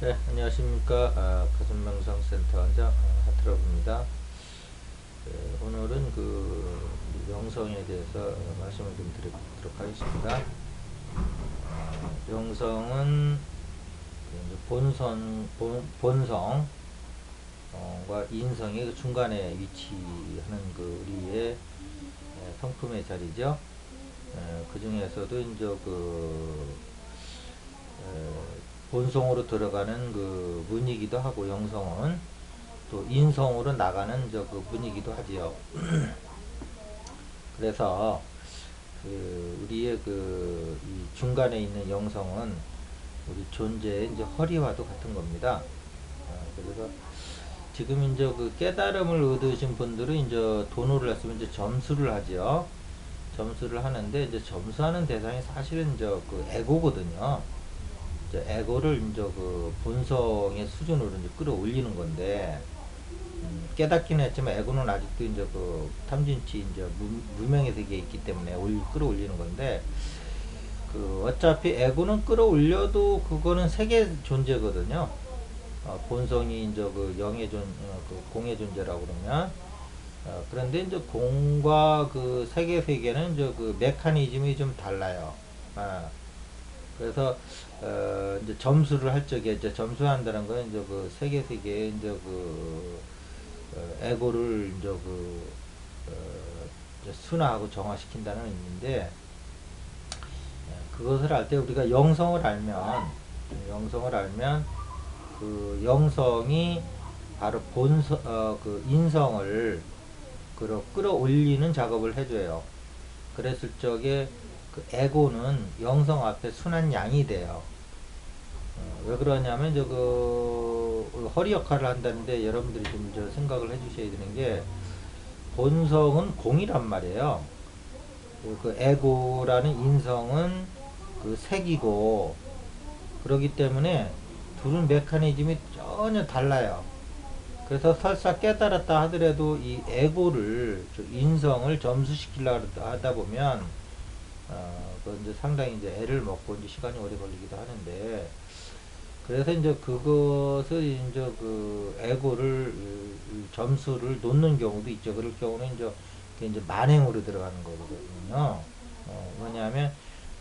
네, 안녕하십니까. 아, 가슴명상센터 원장 아, 하트러브입니다. 네, 오늘은 그 명성에 대해서 어, 말씀을 좀 드리도록 하겠습니다. 아, 명성은 본선, 본, 본성과 인성의 그 중간에 위치하는 그 우리의 예, 성품의 자리죠. 예, 그 중에서도 이제 그 에, 본성으로 들어가는 그 문이기도 하고 영성은 또 인성으로 나가는 저 그 문이기도 하지요. 그래서 그 우리의 그이 중간에 있는 영성은 우리 존재의 이제 허리와도 같은 겁니다. 어, 그래서 지금 이제 그 깨달음을 얻으신 분들은 이제 돈을 했으면 이제 점수를 하죠. 점수를 하는데 이제 점수하는 대상이 사실은 이제 그 에고거든요. 이제 에고를 이제 그 본성의 수준으로 이제 끌어올리는 건데 음, 깨닫기는 했지만 에고는 아직도 이제 그 탐진치 이제 무, 무명의 세계에 있기 때문에 올, 끌어올리는 건데 그 어차피 에고는 끌어올려도 그거는 세계 존재거든요. 어, 본성이 이제 그 영의 존, 어, 그 공의 존재라고 그러면 어, 그런데 이제 공과 그 세계 세계는 이제 그 메커니즘이 좀 달라요. 아, 그래서 어, 이제 점수를 할 적에 이제 점수한다는 건 이제 그 세계 세계에 이제 그 어, 에고를 이제 그 어, 순화하고 정화시킨다는 의미인데 예, 그것을 할때 우리가 영성을 알면 영성을 알면 그 영성이 바로 본성 어, 그 인성을 끌어 끌어올리는 작업을 해줘요. 그랬을 적에 그 에고는 영성 앞에 순한 양이 돼요. 어, 왜 그러냐면 저 그 허리 역할을 한다는데 여러분들이 좀 저 생각을 해주셔야 되는 게 본성은 공이란 말이에요. 그, 그 에고라는 인성은 그 색이고 그러기 때문에 둘은 메커니즘이 전혀 달라요. 그래서 설사 깨달았다 하더라도 이 에고를 인성을 점수시키려고 하다 보면 어, 그 이제 상당히 이제 애를 먹고 이제 시간이 오래 걸리기도 하는데, 그래서 이제 그것을 이제 그 에고를 점수를 놓는 경우도 있죠. 그럴 경우는 이제 이제 만행으로 들어가는 거거든요. 어, 뭐냐면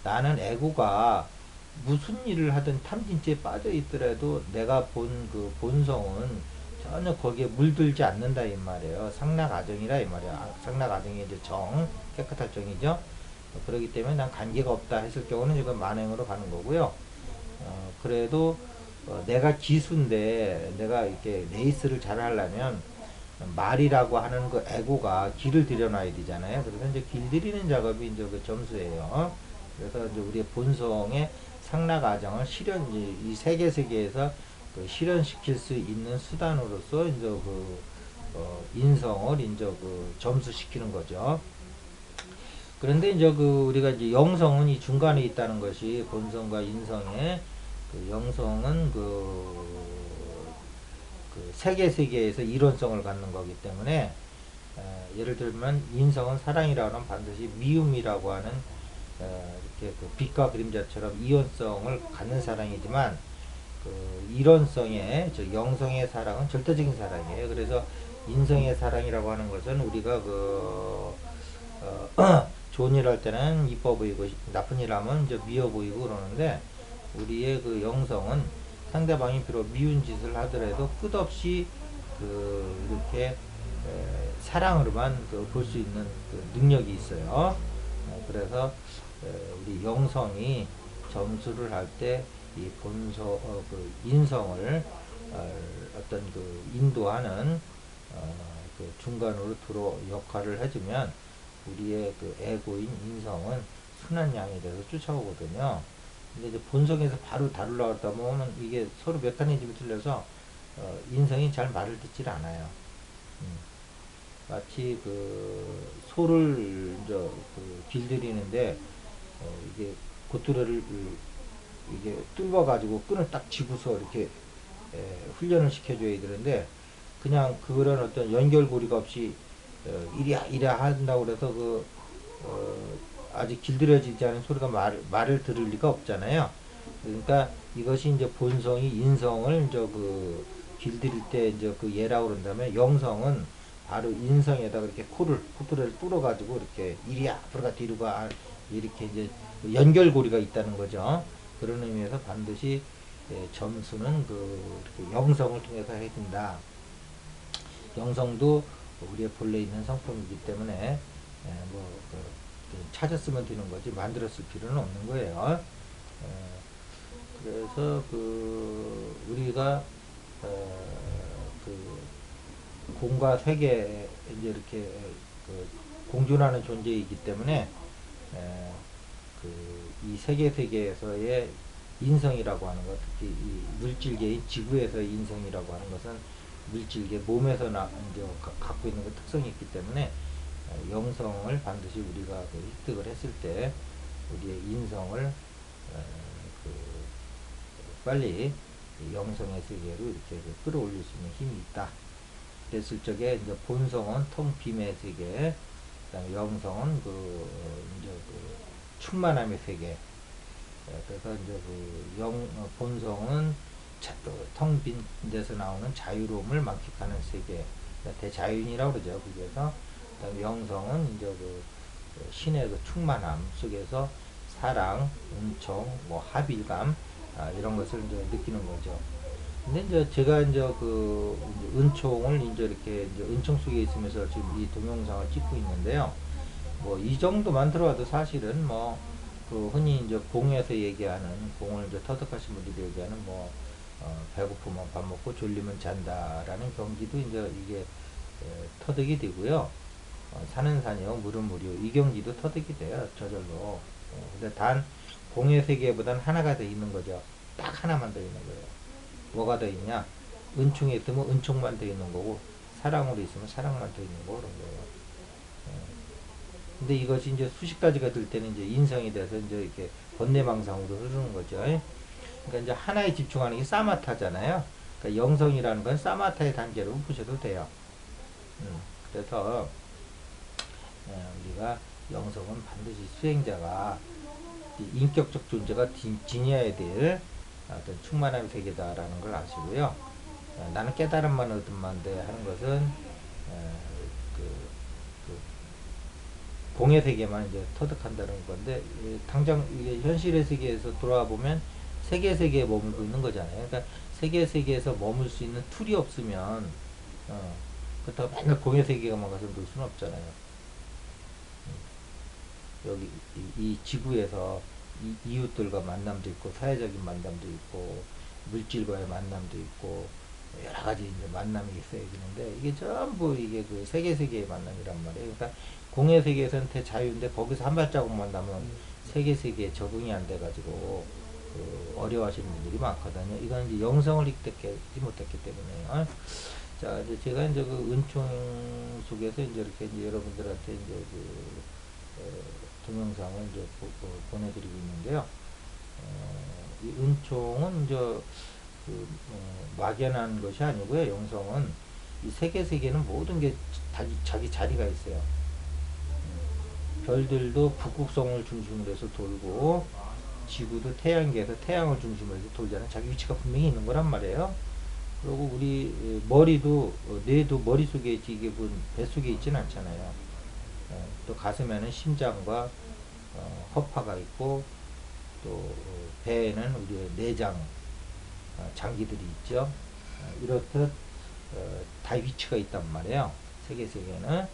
나는 에고가 무슨 일을 하든 탐진치에 빠져 있더라도 내가 본 그 본성은 전혀 거기에 물들지 않는다 이 말이에요. 상락아정이라 이 말이야. 상락아정이 이제 정 깨끗할 정이죠. 그러기 때문에 난 관계가 없다 했을 경우는 이건 만행으로 가는 거고요. 어, 그래도 어, 내가 기수인데 내가 이렇게 레이스를 잘 하려면 말이라고 하는 그 에고가 길을 들여놔야 되잖아요. 그래서 이제 길 들이는 작업이 이제 그 점수예요. 그래서 이제 우리의 본성의 상락 과정을 실현 이 세계 세계에서 그 실현시킬 수 있는 수단으로서 이제 그 어, 인성을 이제 그 점수시키는 거죠. 그런데 이제 그 우리가 이제 영성은 이 중간에 있다는 것이 본성과 인성의 그 영성은 그, 그 세계 세계에서 이론성을 갖는 거기 때문에 에, 예를 들면 인성은 사랑이라고 하면 반드시 미움이라고 하는 에, 이렇게 그 빛과 그림자처럼 이원성을 갖는 사랑이지만 그 이론성의 저 영성의 사랑은 절대적인 사랑이에요. 그래서 인성의 사랑이라고 하는 것은 우리가 그 어, 좋은 일 할 때는 이뻐 보이고 나쁜 일 하면 이제 미워 보이고 그러는데 우리의 그 영성은 상대방이 비록 미운 짓을 하더라도 끝없이 그 이렇게 에, 사랑으로만 그 볼 수 있는 그 능력이 있어요. 어, 그래서 에, 우리 영성이 점수를 할 때 이 본소 어, 그 인성을 어, 어떤 그 인도하는 어, 그 중간으로 들어 역할을 해주면 우리의 그 에고인 인성은 순한 양에 대해서 쫓아오거든요. 근데 이제 본성에서 바로 다루려고 하다 보면 이게 서로 메커니즘이 틀려서 어, 인성이 잘 말을 듣질 않아요. 음. 마치 그 소를 이제 그 길들이는데 어, 이게 고뚜레를 이게 뚫어 가지고 끈을 딱 쥐고서 이렇게 에, 훈련을 시켜줘야 되는데 그냥 그런 어떤 연결고리가 없이 어, 이리야 이리야 한다고 그래서 그 어, 아직 길들여지지 않은 소리가 말, 말을 들을 리가 없잖아요. 그러니까 이것이 이제 본성이 인성을 이제 그 길들일 때 이제 그 예라고 그런다면 영성은 바로 인성에다가 이렇게 코를 코트를 뚫어 가지고 이렇게 이리 앞으로가 뒤로가 이렇게 이제 연결고리가 있다는 거죠. 그런 의미에서 반드시 예, 점수는 그 영성을 통해서 해야 된다. 영성도 우리의 본래 있는 성품이기 때문에 예, 뭐 그, 그 찾았으면 되는 거지 만들었을 필요는 없는 거예요. 예, 그래서 그 우리가 어, 그 공과 세계 이제 이렇게 그 공존하는 존재이기 때문에 에, 그 이 세계 세계에서의 인성이라고 하는 것, 특히 이 물질계인 지구에서의 인성이라고 하는 것은 물질계 몸에서 나 이제 가, 갖고 있는 그 특성이 있기 때문에 어, 영성을 반드시 우리가 그 획득을 했을 때 우리의 인성을 어, 그 빨리 영성의 세계로 이렇게 그 끌어올릴 수 있는 힘이 있다. 그랬을 적에 이제 본성은 통 빔의 세계, 그다음에 영성은 그 이제 그 충만함의 세계. 예, 그래서 이제 그 영, 어, 본성은 그 텅 빈 데서 나오는 자유로움을 만끽하는 세계. 그러니까 대자윤이라고 그러죠. 그래서 영성은 이제 그, 그 신의 그 충만함 속에서 사랑, 은총, 뭐 합일감 아, 이런 것을 이제 느끼는 거죠. 근데 이제 제가 이제 그 은총을 이제 이렇게 이제 은총 속에 있으면서 지금 이 동영상을 찍고 있는데요. 뭐 이 정도만 들어와도 사실은 뭐 그 흔히 이제 공에서 얘기하는 공을 이제 터득하신 분들이 얘기하는 뭐 어, 배고프면 밥 먹고 졸리면 잔다라는 경기도 이제 이게 에, 터득이 되고요. 어, 사는 산이요 물은 물이요 이 경기도 터득이 돼요 저절로. 어, 근데 단 공의 세계보다는 하나가 더 있는 거죠. 딱 하나만 더 있는 거예요. 뭐가 더 있냐? 은총에 있으면 은총만 더 있는 거고 사랑으로 있으면 사랑만 더 있는 거 그런 거예요. 예. 근데 이것이 이제 수십 가지가 될 때는 이제 인성이 돼서 이제 이렇게 번뇌망상으로 흐르는 거죠. 그러니까 이제 하나에 집중하는 게 사마타잖아요. 그러니까 영성이라는 건 사마타의 단계로 보셔도 돼요. 음, 그래서 예, 우리가 영성은 반드시 수행자가 인격적 존재가 지녀야 될 어떤 충만한 세계다라는 걸 아시고요. 어, 나는 깨달음만 돼 하는 것은 어, 그, 그 공의 세계만 이제 터득한다는 건데 당장 이게 현실의 세계에서 돌아와 보면 세계 세계에 머물고 있는 거잖아요. 그러니까 세계 세계에서 머물 수 있는 툴이 없으면 어, 그렇다고 맨날 공의 세계가만 가서 놀 수는 없잖아요. 음. 여기 이, 이 지구에서 이, 이웃들과 만남도 있고 사회적인 만남도 있고 물질과의 만남도 있고 여러 가지 이제 만남이 있어야 되는데 이게 전부 이게 그 세계 세계의 만남이란 말이에요. 그러니까 공의 세계에서는 대자유인데 거기서 한 발자국만 나면 음. 세계 세계에 적응이 안 돼가지고 그 어려워하시는 분들이 많거든요. 이건 이제 영성을 획득하지 못했기 때문에요. 자, 이제 제가 이제 그 은총 속에서 이제 이렇게 이제 여러분들한테 이제 그 어, 동영상을 이제 보, 보 내드리고 있는데요. 어, 이 은총은 이제 그, 어, 막연한 것이 아니고요. 영성은 이 세계 세계는 모든 게 자기, 자기 자리가 있어요. 음, 별들도 북극성을 중심으로 해서 돌고 지구도 태양계에서 태양을 중심으로 해서 돌잖아요. 자기 위치가 분명히 있는 거란 말이에요. 그리고 우리 머리도 어, 뇌도 머릿속에 이게 뱃속에 있지는 않잖아요. 어, 또 가슴에는 심장과 어, 허파가 있고 또 어, 배에는 우리의 내장 어, 장기들이 있죠. 어, 이렇듯 어, 다 위치가 있단 말이에요. 세계 세계는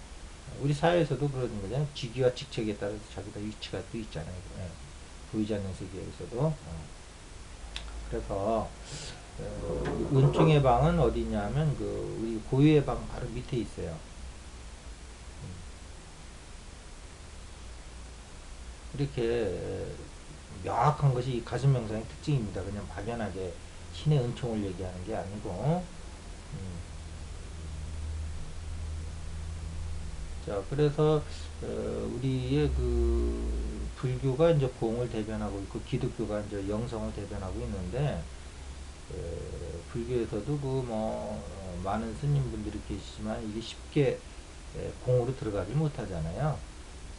우리 사회에서도 그런 거잖아요. 직위와 직책에 따라서 자기가 위치가 또 있잖아요. 예. 보이지 않는 세계에서도. 그래서 은총의 방은 어디냐면 그 우리 고유의 방 바로 밑에 있어요. 이렇게 명확한 것이 가슴 명상의 특징입니다. 그냥 막연하게 신의 은총을 얘기하는 게 아니고 음. 자 그래서 어, 우리의 그 불교가 이제 공을 대변하고 있고 기독교가 이제 영성을 대변하고 있는데 어, 불교에서도 그 뭐 많은 스님분들이 계시지만 이게 쉽게 공으로 들어가지 못하잖아요.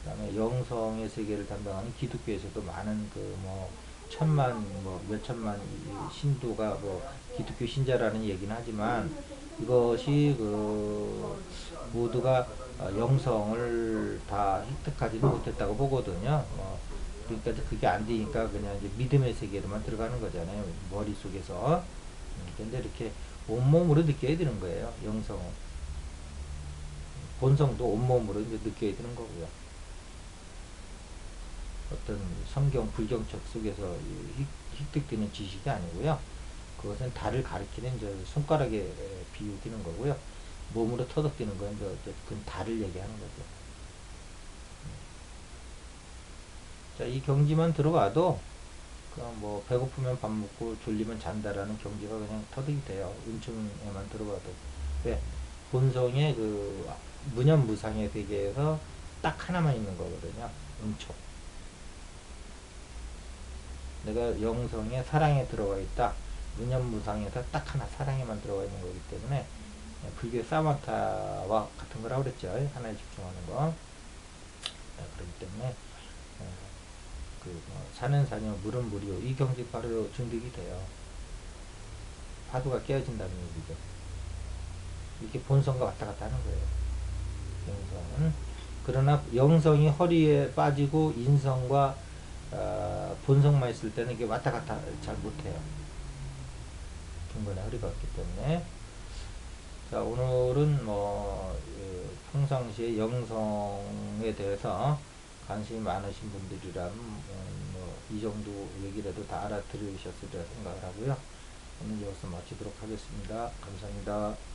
그다음에 영성의 세계를 담당하는 기독교에서도 많은 그 뭐 천만 뭐 몇천만 이 신도가 뭐 기독교 신자라는 얘기는 하지만 이것이 그 모두가 어, 영성을 다 획득하지는 못했다고 보거든요. 어, 그러니까 그게 안 되니까 그냥 이제 믿음의 세계로만 들어가는 거잖아요. 머릿속에서. 음, 근데 이렇게 온몸으로 느껴야 되는 거예요. 영성은. 본성도 온몸으로 이제 느껴야 되는 거고요. 어떤 성경 불경책 속에서 획득되는 지식이 아니고요. 그것은 달을 가리키는 손가락에 에, 비유되는 거고요. 몸으로 터득되는 건 이제 어쨌든 달을 얘기하는 거죠. 음. 자, 이 경지만 들어와도 그냥 뭐 배고프면 밥 먹고 졸리면 잔다라는 경지가 그냥 터득이 돼요. 은총에만 들어가도. 왜? 본성의 그 무념무상의 세계에서 딱 하나만 있는 거거든요. 은총. 내가 영성의 사랑에 들어가 있다. 무념무상에서 딱 하나 사랑에만 들어가 있는 거기 때문에 불교의 사마타와 같은 거라고 그랬죠. 하나에 집중하는 거. 네, 그렇기 때문에 어, 그 뭐, 사는 사녀 물은 물이요. 이 경지 바로 중득이 돼요. 파도가 깨어진다는 얘기죠. 이렇게 본성과 왔다 갔다 하는 거예요. 영성은. 그러나 영성이 허리에 빠지고 인성과 어, 본성만 있을 때는 이게 왔다 갔다 잘 못해요. 중간에 허리가 없기 때문에. 자, 오늘은 뭐, 그 평상시에 영성에 대해서 관심이 많으신 분들이라면, 뭐, 이 정도 얘기라도 다 알아들으셨으리라 생각을 하고요. 오늘 여기서 마치도록 하겠습니다. 감사합니다.